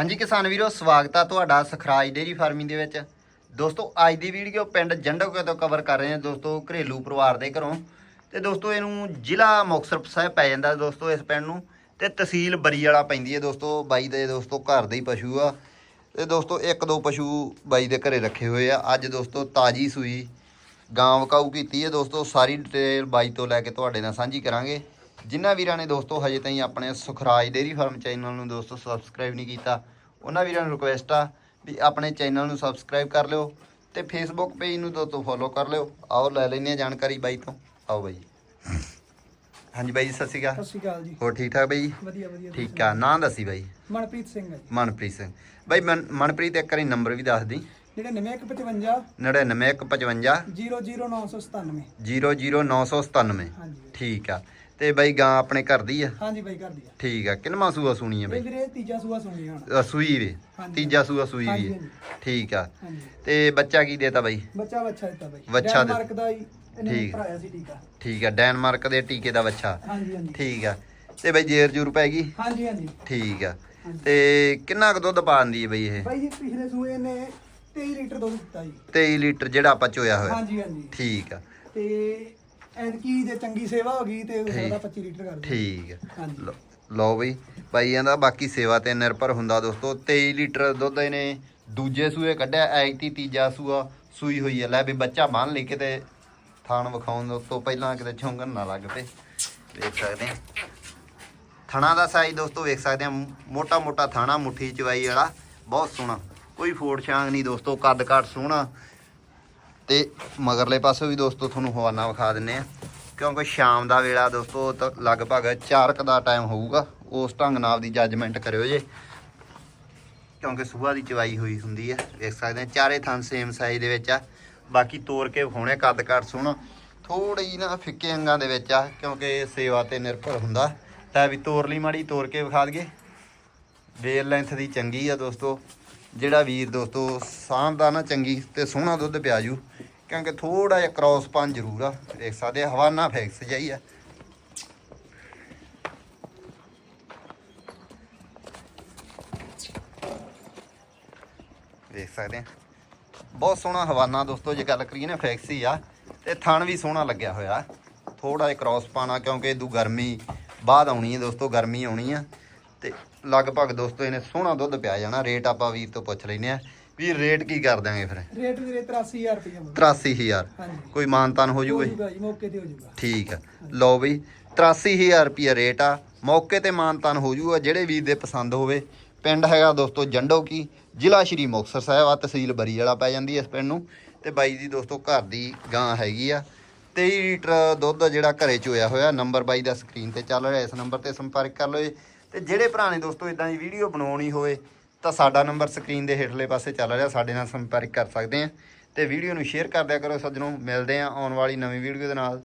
ਹਾਂਜੀ ਕਿਸਾਨ ਵੀਰੋ, ਸਵਾਗਤ ਆ ਤੁਹਾਡਾ ਸਖਰਾਜ ਡੇਰੀ ਫਾਰਮਿੰਗ ਦੇ ਵਿੱਚ। ਦੋਸਤੋ, ਅੱਜ ਦੀ ਵੀਡੀਓ ਪਿੰਡ ਜੰਡੋਕੇ ਤੋਂ ਕਵਰ ਕਰ ਰਹੇ ਹਾਂ ਦੋਸਤੋ ਘਰੇਲੂ ਪਰਿਵਾਰ ਦੇ ਘਰੋਂ। ਤੇ ਦੋਸਤੋ, ਇਹਨੂੰ ਜ਼ਿਲ੍ਹਾ ਮੁਕਤਸਰ ਸਾਹਿਬ ਪੈ ਜਾਂਦਾ ਦੋਸਤੋ ਇਸ ਪਿੰਡ ਨੂੰ। ਤੇ ਤਹਿਸੀਲ ਬਰੀ ਵਾਲਾ ਪੈਂਦੀ ਹੈ ਦੋਸਤੋ, ਬਾਈ ਦੇ ਦੋਸਤੋ ਘਰ ਦੇ ਹੀ ਪਸ਼ੂ ਆ। ਤੇ ਦੋਸਤੋ, ਇੱਕ ਦੋ ਪਸ਼ੂ ਬਾਈ ਦੇ ਘਰੇ ਰੱਖੇ ਹੋਏ ਆ। ਅੱਜ ਦੋਸਤੋ ਤਾਜੀ ਸੂਈ ਗਾਂ ਵਕਾਊ ਕੀਤੀ ਹੈ ਦੋਸਤੋ। ਸਾਰੀ ਡਿਟੇਲ ਬਾਈ ਤੋਂ ਲੈ ਕੇ ਤੁਹਾਡੇ ਨਾਲ ਸਾਂਝੀ ਕਰਾਂਗੇ। ਜਿਨ੍ਹਾਂ ਵੀਰਾਂ ਨੇ ਦੋਸਤੋ ਹਜੇ ਤਾਈਂ ਆਪਣੇ ਸੁਖਰਾਜ ਡੇਰੀ ਫਾਰਮ ਚੈਨਲ ਨੂੰ ਦੋਸਤੋ ਸਬਸਕ੍ਰਾਈਬ ਨਹੀਂ ਕੀਤਾ ਉਹਨਾਂ ਵੀਰਾਂ ਨੂੰ ਰਿਕੁਐਸਟ ਆ ਵੀ ਆਪਣੇ ਚੈਨਲ ਨੂੰ ਸਬਸਕ੍ਰਾਈਬ ਕਰ ਲਿਓ ਤੇ ਫੇਸਬੁੱਕ ਪੇਜ ਨੂੰ ਦੋਸਤੋ ਫੋਲੋ ਕਰ ਲਿਓ। ਆਓ ਲੈ ਲੈਂਦੇ ਆ ਜਾਣਕਾਰੀ ਬਾਈ ਤੋਂ। ਆਓ ਬਾਈ। ਹਾਂਜੀ ਬਾਈ ਜੀ ਸਤਿ ਸ਼੍ਰੀ ਅਕਾਲ। ਸਤਿ ਸ਼੍ਰੀ ਅਕਾਲ ਜੀ। ਹੋਰ ਠੀਕ ਠਾਕ ਬਾਈ ਵਧੀਆ ਵਧੀਆ ਠੀਕ ਆ। ਨਾਂ ਦੱਸੀ ਬਾਈ। ਮਨਪ੍ਰੀਤ ਸਿੰਘ ਹੈ ਜੀ। ਮਨਪ੍ਰੀਤ ਸਿੰਘ। ਬਾਈ ਮਨ- ਮਨਪ੍ਰੀਤ ਇੱਕ ਵਾਰੀ ਨੰਬਰ ਵੀ ਦੱਸ ਦੀ। ਜਿਹੜੇ 9155 99155 00997 00997 ਹਾਂਜੀ ਠੀਕ ਆ। ਤੇ ਬਾਈ ਗਾਂ ਆਪਣੇ ਘਰ ਦੀ ਆ? ਹਾਂਜੀ ਬਾਈ ਕਰ ਦਿਆ ਠੀਕ ਆ। ਕਿੰਨਵਾਂ ਸੂਆ ਸੁਣੀ ਆ ਇਹ ਬਾਈ ਵੀਰੇ ਤੀਜਾ ਸੂਆ ਸੁਣੀ ਹੁਣ। ਅ, ਸੂਈ ਵੇ ਹਾਂਜੀ। ਤੀਜਾ ਸੂਆ ਸੂਈ ਹਾਂਜੀ, ਵੀ ਹਾਂਜੀ। ਠੀਕ ਆ। ਹਾਂਜੀ। ਤੇ ਬੱਚਾ ਕੀ ਦੇਤਾ ਬਾਈ? ਬੱਚਾ ਬੱਚਾ ਦਿੱਤਾ ਬਾਈ। ਵੱਛਾ ਦੇ- ਡੈਨਮਾਰਕ ਦਾ ਹੀ ਇਹਨੇ ਠੀਕ। ਭਰਾਇਆ ਸੀ ਟੀਕਾ। ਠੀਕ ਆ। ਡੈਨਮਾਰਕ ਦੇ ਟੀਕੇ ਦਾ ਬੱਚਾ। ਹਾਂਜੀ ਹਾਂਜੀ। ਠੀਕ ਆ। ਤੇ ਬਾਈ ਜੇਰ ਜੂਰ ਪੈ ਗਈ? ਹਾਂਜੀ ਹਾਂਜੀ। ਠੀਕ ਆ। ਤੇ ਕਿੰਨਾ ਕੁ ਦੁੱਧ ਪਾਉਂਦੀ ਹੈ ਬਈ ਇਹ? ਬਾਈ ਜੀ ਪਿਛਲੇ ਸੂਏ ਨੇ 23 ਲੀਟਰ ਦੁੱਧ ਦਿੱਤਾ ਜੀ। 23 ਲੀਟਰ ਜਿਹੜਾ ਆਪਾਂ ਚੋਇਆ ਹੋਇਆ। ਹਾਂਜੀ ਹਾਂਜੀ। ਠੀਕ ਆ। ਤੇ ਐਤਕੀ ਜੇ ਚੰਗੀ ਸੇਵਾ ਹੋ ਗਈ ਤੇ ਹੋ ਠੀਕ। ਸਕਦਾ 25 ਲੀਟਰ ਕਰ ਦੇ ਠੀਕ ਆ ਹਾਂਜੀ। ਲਓ- ਲਓ ਬਈ ਬਾਈ ਕਹਿੰਦਾ ਬਾਕੀ ਸੇਵਾ ਤੇ ਨਿਰਭਰ ਹੁੰਦਾ ਦੋਸਤੋ 23 ਲੀਟਰ ਦੁੱਧ ਇਹਨੇ ਦੂਜੇ ਸੂਏ ਕੱਢਿਆ ਐਤੀ ਤੀਜਾ ਸੂਆ ਸੂਈ ਹੋਈ ਹੈ। ਲੈ ਵੀ ਬੱਚਾ ਬੰਨ ਲਈ ਕਿਤੇ ਥਾਣ ਵਿਖਾਉਣ ਤੋਂ ਪਹਿਲਾਂ ਕਿਤੇ ਛੁੰਗਣ ਨਾ ਲੱਗ ਪਏ। ਵੇਖ ਸਕਦੇ ਆ ਥਣਾ ਦਾ ਸਾਈਜ਼ ਦੋਸਤੋ ਵੇਖ ਸਕਦੇ ਆ ਮੋਟਾ ਮੋਟਾ ਥਾਣਾ ਮੁੱਠੀ ਚਵਾਈ ਵਾਲਾ ਬਹੁਤ ਸੋਹਣਾ। ਕੋਈ ਫੋੜ ਛਾਂਗ ਨਹੀਂ ਦੋਸਤੋ ਕੱਦ ਕਾਠ ਸੋਹਣਾ। ਤੇ ਮਗਰਲੇ ਪਾਸੇ ਵੀ ਦੋਸਤੋ ਤੁਹਾਨੂੰ ਹਵਾਨਾ ਵਿਖਾ ਦਿੰਨੇ ਆ। ਕਿਉਂਕਿ ਸ਼ਾਮ ਦਾ ਵੇਲਾ ਦੋਸਤੋ ਲਗਭਗ 4 ਦਾ ਟਾਈਮ ਹੋਊਗਾ, ਉਸ ਢੰਗ ਨਾਲ ਦੀ ਜੱਜਮੈਂਟ ਕਰਿਓ ਜੇ। ਕਿਉਂਕਿ ਸਵੇਰ ਦੀ ਚਵਾਈ ਹੋਈ ਹੁੰਦੀ ਹੈ ਵੇਖ ਸਕਦੇ ਆ, ਚਾਰੇ ਥਣ ਸੇਮ ਸਾਈਜ਼ ਦੇ ਵਿੱਚ ਆ। ਬਾਕੀ ਤੋੜ ਕੇ ਵਿਖਾਉਣੇ ਕੱਦ ਕਾਠ ਸੋਹਣਾ ਥੋੜੀ ਨਾ ਫਿੱਕੇ ਅੰਗਾਂ ਦੇ ਵਿੱਚ ਆ, ਕਿਉਂਕਿ ਸੇਵਾ ਤੇ ਨਿਰਭਰ ਹੁੰਦਾ। ਤਾਂ ਵੀ ਤੋਰ ਲਈ ਮਾੜੀ ਤੋੜ ਕੇ ਵਿਖਾ ਦਈਏ। ਵੇਲ ਲੈਂਥ ਦੀ ਚੰਗੀ ਆ ਦੋਸਤੋ। ਜਿਹੜਾ ਵੀਰ ਦੋਸਤੋ ਸਾਂਭਦਾ ਨਾ ਚੰਗੀ ਤੇ ਸੋਹਣਾ ਦੁੱਧ ਪਿਆ ਜੂ। ਕਿਉਂਕਿ ਥੋੜਾ ਜਿਹਾ ਕ੍ਰਾਸ ਪਨ ਜ਼ਰੂਰ ਆ। ਦੇਖ ਸਕਦੇ ਆ, ਹਵਾਨਾ ਫਿਕਸ ਜਾਈ ਆ। ਦੇਖ ਸਕਦੇ ਆ। ਬਹੁਤ ਸੋਹਣਾ ਹਵਾਨਾ ਦੋਸਤੋ, ਜੇ ਗੱਲ ਕਰੀਏ ਨਾ, ਫਿਕਸ ਹੀ ਆ। ਤੇ ਥਣ ਵੀ ਸੋਹਣਾ ਲੱਗਿਆ ਹੋਇਆ। ਥੋੜਾ ਜਿਹਾ ਕ੍ਰਾਸ ਪਾਣਾ ਕਿਉਂਕਿ ਇਦੂ ਗਰਮੀ ਬਾਅਦ ਆਉਣੀ ਹੈ ਦੋਸਤੋ, ਗਰਮੀ ਆਉਣੀ ਆ। ਤੇ ਲਗਭਗ ਦੋਸਤੋ ਇਹਨੇ ਸੋਹਣਾ ਦੁੱਧ ਪਿਆ ਜਾਣਾ ਰੇਟ ਆਪਾਂ ਵੀਰ ਤੋਂ ਪੁੱਛ ਲੈਨੇ ਆ ਵੀ ਰੇਟ ਕੀ ਕਰ ਦਾਂਗੇ ਫਿਰ? ਰੇਟ ਵੀਰੇ 83000 ਰੁਪਏ ਮੁੱਲ 83000 ਹਾਂਜੀ। ਕੋਈ ਮਾਨਤਾਨ ਹੋ ਜੂਗਾ ਜੀ? ਮੌਕੇ ਤੇ ਹੋ ਜੂਗਾ ਠੀਕ ਆ। ਲਓ ਬਈ 83000 ਰੁਪਿਆ ਰੇਟ ਆ। ਮੌਕੇ ਤੇ ਮਾਨਤਾਨ ਹੋ ਜੂਗਾ ਜਿਹੜੇ ਵੀਰ ਦੇ ਪਸੰਦ ਹੋਵੇ। ਪਿੰਡ ਹੈਗਾ ਦੋਸਤੋ ਜੰਡੋ ਕੀ ਜ਼ਿਲ੍ਹਾ ਸ਼੍ਰੀ ਮੁਕਤਸਰ ਸਾਹਿਬ ਆ ਤਹਿਸੀਲ ਬਰੀ ਵਾਲਾ ਪੈ ਜਾਂਦੀ ਇਸ ਪਿੰਡ ਨੂੰ। ਤੇ ਬਾਈ ਦੀ ਦੋਸਤੋ ਘਰ ਦੀ ਗਾਂ ਹੈਗੀ ਆ। 23 ਲੀਟਰ ਦੁੱਧ ਜਿਹੜਾ ਘਰੇ ਚੋਇਆ ਹੋਇਆ ਨੰਬਰ ਬਾਈ ਦਾ ਸਕਰੀਨ ਤੇ ਚੱਲ ਰਿਹਾ ਇਸ ਨੰਬਰ ਤੇ ਸੰਪਰਕ ਕਰ ਲਓ ਜੀ। ਤੇ ਜਿਹੜੇ ਭਰਾ ਨੇ ਦੋਸਤੋ ਇਦਾਂ ਦੀ ਵੀਡੀਓ ਬਣਾਉਣੀ ਹੋਵੇ, ਤਾਂ ਸਾਡਾ ਨੰਬਰ ਸਕਰੀਨ ਦੇ ਹੇਠਲੇ ਪਾਸੇ ਚੱਲ ਰਿਹਾ, ਸਾਡੇ ਨਾਲ ਸੰਪਰਕ ਕਰ ਸਕਦੇ ਆ। ਤੇ ਵੀਡੀਓ ਨੂੰ ਸ਼ੇਅਰ ਕਰ ਦਿਆ ਕਰੋ ਸੱਜਣੋ, ਮਿਲਦੇ ਆ ਆਉਣ ਵਾਲੀ ਨਵੀਂ ਵੀਡੀਓ ਦੇ ਨਾਲ।